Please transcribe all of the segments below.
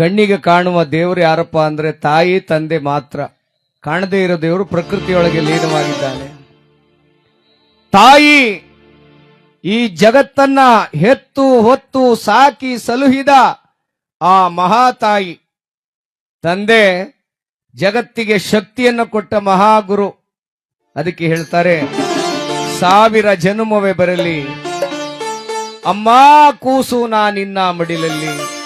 ಕಣ್ಣಿಗೆ ಕಾಣುವ ದೇವರು ಯಾರಪ್ಪ ಅಂದ್ರೆ ತಾಯಿ, ತಂದೆ ಮಾತ್ರ. ಕಾಣದೇ ಇರೋ ದೇವರು ಪ್ರಕೃತಿಯೊಳಗೆ ಲೀನವಾಗಿದ್ದಾನೆ ತಾಯಿ, ಈ ಜಗತ್ತನ್ನ ಹೆತ್ತು, ಹೊತ್ತು, ಸಾಕಿ, ಸಲುಹಿದ ಆ ಮಹಾ ತಾಯಿ ತಂದೆ, ಜಗತ್ತಿಗೆ ಶಕ್ತಿಯನ್ನು ಕೊಟ್ಟ ಮಹಾಗುರು. ಅದಕ್ಕೆ ಹೇಳ್ತಾರೆ, ಸಾವಿರ ಜನುಮವೇ ಬರಲಿ. ಅಮ್ಮ, ಕೂಸು ನಾ ನಿನ್ನ ಮಡಿಲಲ್ಲಿ.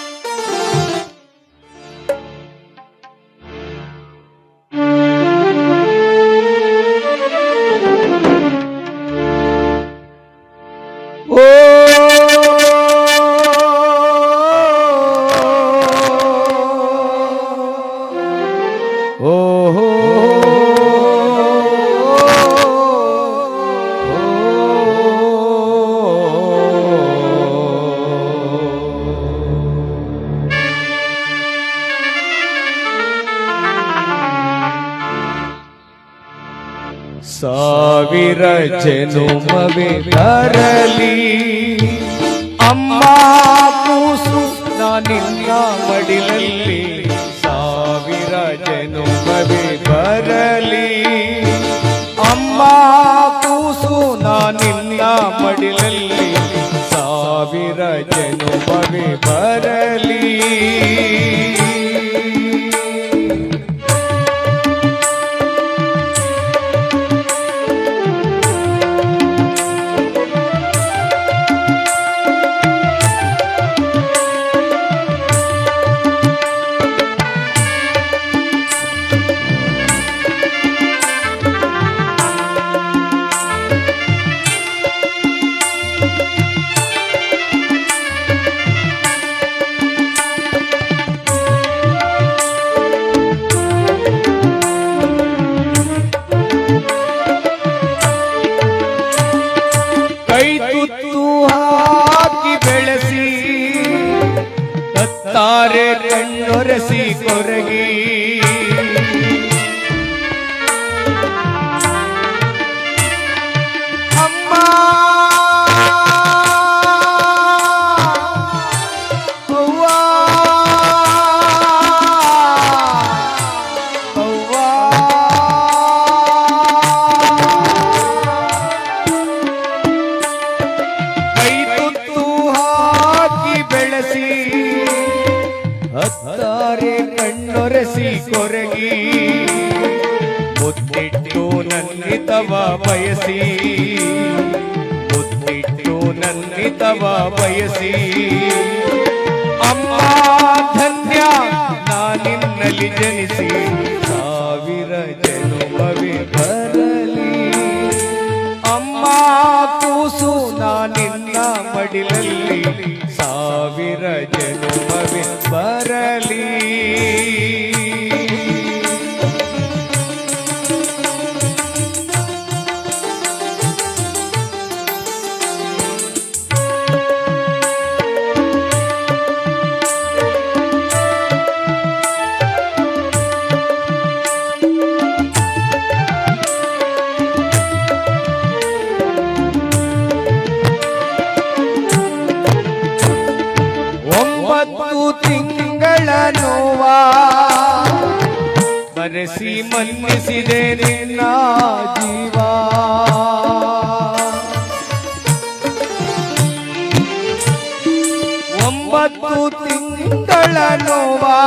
ಸಾವಿರ ಜನುಮವೇ ತರಲಿ. ಅಮ್ಮ ಕೂಸು ನಿನ್ನ ಮಡಿಲಲ್ಲಿ ಸಾವಿರ ಜನುಮವೇ ಬರಲಿ. ಅಮ್ಮ ಕೂಸು ನಿನ್ನ ಮಡಿಲಲ್ಲಿ ಸಾವಿರ ಜನುಮವೇ ಬರಲಿ. ಕತ್ತಾರೆ ಕಣ್ಣೊರೆಸಿ ಕೊರಗಿ ಹತ್ತಾರೆ ಕಣ್ಣೊರೆಸಿ ಕೊರಗಿ ಮುತ್ತಿಟ್ಟು ನನ್ನಿತವ ಬಯಸಿ ಮುತ್ತಿಟ್ಟು ನನ್ನಿತವ ಬಯಸಿ. ಅಮ್ಮ ಧನ್ಯ ನಾನಿನ್ನಲ್ಲಿ ಜನಿಸಿ ಮಡಿಲಲ್ಲಿ ಸಾವಿರ ಜನುಮವೇ ಬರಲಿ. ಬರೆಸಿ ಮನ್ನಿಸಿದೆ ನಿನ್ನ ಜೀವ. ಒಂಬತ್ತು ತಿಂಗಳ ನೋವಾ.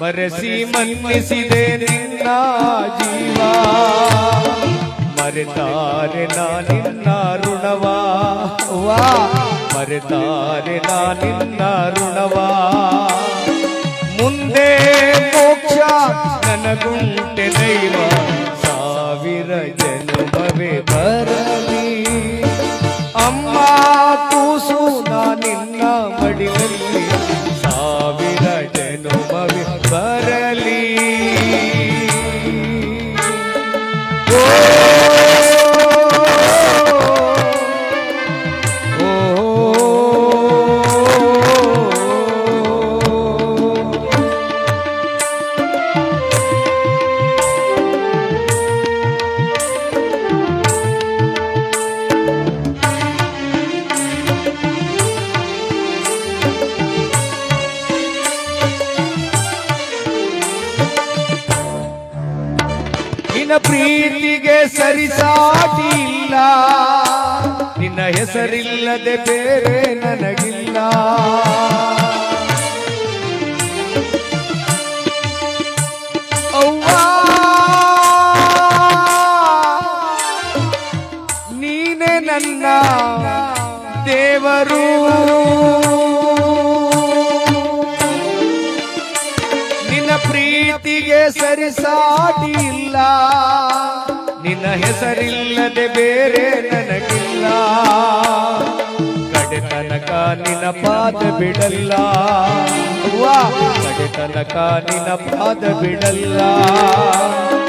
ಬರೆಸಿ ಮನ್ನಿಸಿದೆ ನಿನ್ನ ಜೀವ. ಮರೆತಾರೆ ನಿನ್ನ ಋಣವಾ. ಮರೆತಾರೆ ನಿನ್ನ ಋಣವಾ. ಮುಂದೆ ನನಗುಂಟೆ ದೈವ ಸಾವಿರ ಜನ್ಮವೇ ಬರಲಿ ಪ್ರೀತಿಗೆ ಸರಿಸಾಟಿಲ್ಲ ನಿನ್ನ ಹೆಸರಿಲ್ಲದೆ ಬೇರೆ ನನಗಿಲ್ಲ. ನೀನೆ ನನ್ನ ದೇವರು. ನಿನ್ನ ಪ್ರೀತಿಗೆ ಸರಿಸಾಟಿ ಇಲ್ಲ ನಿನ್ನ ಹೆಸರಿಲ್ಲದೆ ಬೇರೆ ನನಗಿಲ್ಲ. ಕಡೆ ತನಕ ನಿನ್ನ ಪಾದ ಬಿಡಲ್ಲ. ಕಡೆ ತನಕ ನಿನ್ನ ಪಾದ ಬಿಡಲ್ಲ.